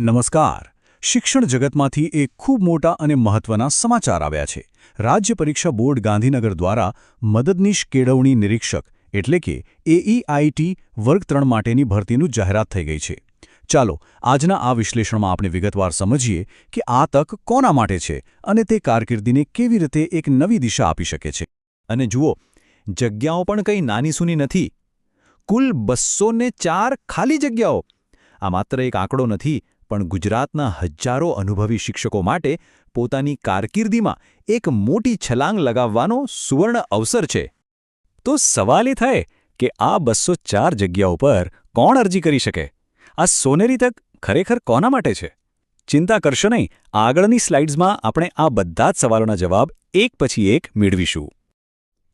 નમસ્કાર. શિક્ષણ જગતમાંથી એક ખૂબ મોટા અને મહત્વના સમાચાર આવ્યા છે. રાજ્ય પરીક્ષા બોર્ડ ગાંધીનગર દ્વારા મદદનીશ કેળવણી નિરીક્ષક, એટલે કે એઈઆઈટી વર્ગ ત્રણ માટેની ભરતીનું જાહેરાત થઈ ગઈ છે. ચાલો, આજના આ વિશ્લેષણમાં આપણે વિગતવાર સમજીએ કે આ તક કોના માટે છે અને તે કારકિર્દીને કેવી રીતે એક નવી દિશા આપી શકે છે. અને જુઓ, જગ્યાઓ પણ કંઈ નાનીસૂની નથી. કુલ બસો ચાર ખાલી જગ્યાઓ. આ માત્ર એક આંકડો નથી પણ ગુજરાતના હજારો અનુભવી શિક્ષકો માટે પોતાની કારકિર્દીમાં એક મોટી છલાંગ લગાવવાનો સુવર્ણ અવસર છે. તો સવાલ એ થાય કે આ બસો ચાર જગ્યાઓ પર કોણ અરજી કરી શકે? આ સોનેરી તક ખરેખર કોના માટે છે? ચિંતા કરશો નહીં, આગળની સ્લાઇડ્સમાં આપણે આ બધા જ સવાલોના જવાબ એક પછી એક મેળવીશું.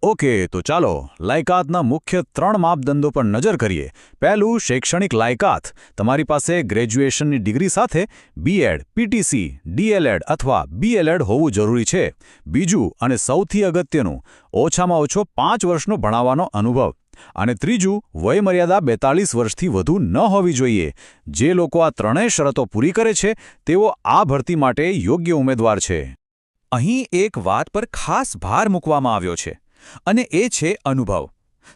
ઓકે, તો ચાલો લાયકાતના મુખ્ય ત્રણ માપદંડો પર નજર કરીએ. પહેલું, શૈક્ષણિક લાયકાત. તમારી પાસે ગ્રેજ્યુએશનની ડિગ્રી સાથે B Ed PTC D El Ed અથવા બીએલએડ હોવું જરૂરી છે. બીજું, અને સૌથી અગત્યનું, ઓછામાં ઓછો પાંચ વર્ષનો ભણાવવાનો અનુભવ. અને ત્રીજું, વયમર્યાદા બેતાળીસ વર્ષથી વધુ ન હોવી જોઈએ. જે લોકો આ ત્રણેય શરતો પૂરી કરે છે, તેઓ આ ભરતી માટે યોગ્ય ઉમેદવાર છે. અહીં એક વાત પર ખાસ ભાર મૂકવામાં આવ્યો છે. અને એ છે અનુભવ.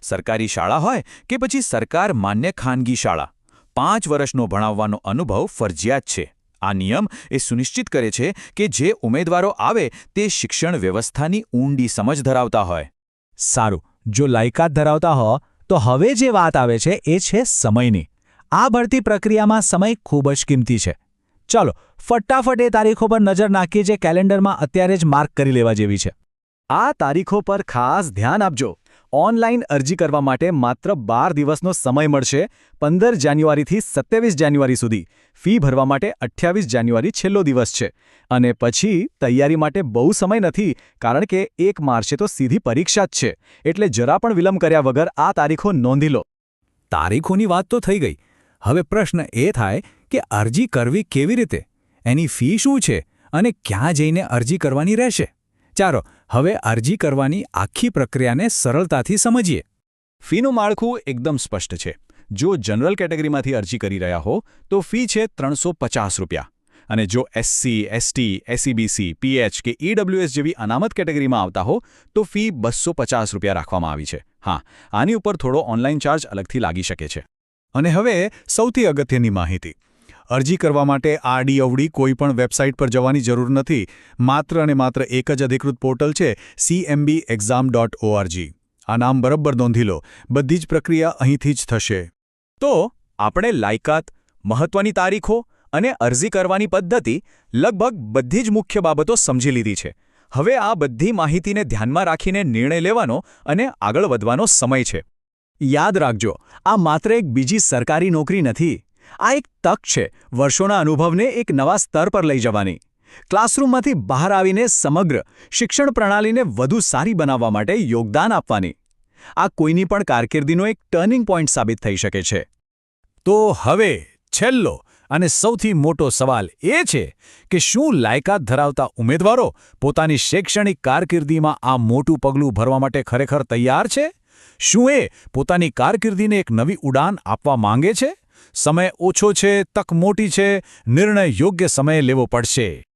સરકારી શાળા હોય કે પછી સરકાર માન્ય ખાનગી શાળા, પાંચ વર્ષનો ભણાવવાનો અનુભવ ફરજિયાત છે. આ નિયમ એ સુનિશ્ચિત કરે છે કે જે ઉમેદવારો આવે તે શિક્ષણ વ્યવસ્થાની ઊંડી સમજ ધરાવતા હોય. સારું, જો લાયકાત ધરાવતા હો, તો હવે જે વાત આવે છે એ છે સમયની. આ ભરતી પ્રક્રિયામાં સમય ખૂબ જ કિંમતી છે. ચાલો, ફટાફટ એ તારીખો પર નજર નાખીએ જે કેલેન્ડરમાં અત્યારે જ માર્ક કરી લેવા જેવી છે. આ તારીખો પર ખાસ ધ્યાન આપજો. ઓનલાઈન અરજી કરવા માટે માત્ર બાર દિવસનો સમય મળશે, પંદર જાન્યુઆરીથી સત્યાવીસ જાન્યુઆરી સુધી. ફી ભરવા માટે અઠ્યાવીસ જાન્યુઆરી છેલ્લો દિવસ છે. અને પછી તૈયારી માટે બહુ સમય નથી, કારણ કે એક માર્ચે તો સીધી પરીક્ષા જ છે. એટલે જરા પણ વિલંબ કર્યા વગર આ તારીખો નોંધી લો. તારીખોની વાત તો થઈ ગઈ. હવે પ્રશ્ન એ થાય કે અરજી કરવી કેવી રીતે? એની ફી શું છે? અને ક્યાં જઈને અરજી કરવાની રહેશે? ચાલો હવે અરજી કરવાની આખી પ્રક્રિયાને સરળતાથી સમજીએ. ફીનું માળખું એકદમ સ્પષ્ટ છે. જો જનરલ કેટેગરીમાંથી અરજી કરી રહ્યા હો, તો ફી છે ત્રણસો રૂપિયા. અને જો એસસી એસટી એસસીબીસી પીએચ કે ઈડબ્લ્યુએસ જેવી અનામત કેટેગરીમાં આવતા હો, તો ફી બસો રૂપિયા રાખવામાં આવી છે. હા, આની ઉપર થોડો ઓનલાઈન ચાર્જ અલગથી લાગી શકે છે. અને હવે સૌથી અગત્યની માહિતી. અરજી કરવા માટે આડી અવડી કોઈપણ વેબસાઇટ પર જવાની જરૂર નથી. માત્ર અને માત્ર એક જ અધિકૃત પોર્ટલ છે સીએમબી એક્ઝામ ડોટ ઓઆરજી આ નામ બરાબર નોંધી લો. બધી જ પ્રક્રિયા અહીંથી જ થશે. તો, આપણે લાયકાત, મહત્વની તારીખો અને અરજી કરવાની પદ્ધતિ લગભગ બધી જ મુખ્ય બાબતો સમજી લીધી છે. હવે આ બધી માહિતીને ધ્યાનમાં રાખીને નિર્ણય લેવાનો અને આગળ વધવાનો સમય છે. યાદ રાખજો, આ માત્ર એક બીજી સરકારી નોકરી નથી. આ એક તક છે વર્ષોના અનુભવને એક નવા સ્તર પર લઈ જવાની. ક્લાસરૂમમાંથી બહાર આવીને સમગ્ર શિક્ષણ પ્રણાલીને વધુ સારી બનાવવા માટે યોગદાન આપવાની. આ કોઈની પણ કારકિર્દીનો એક ટર્નિંગ પોઈન્ટ સાબિત થઈ શકે છે. તો હવે છેલ્લો અને સૌથી મોટો સવાલ એ છે કે શું લાયકાત ધરાવતા ઉમેદવારો પોતાની શૈક્ષણિક કારકિર્દીમાં આ મોટું પગલું ભરવા માટે ખરેખર તૈયાર છે? શું એ પોતાની કારકિર્દીને એક નવી ઉડાન આપવા માંગે છે? સમય ઓછો છે તક મોટી છે નિર્ણય યોગ્ય સમયે લેવો પડશે.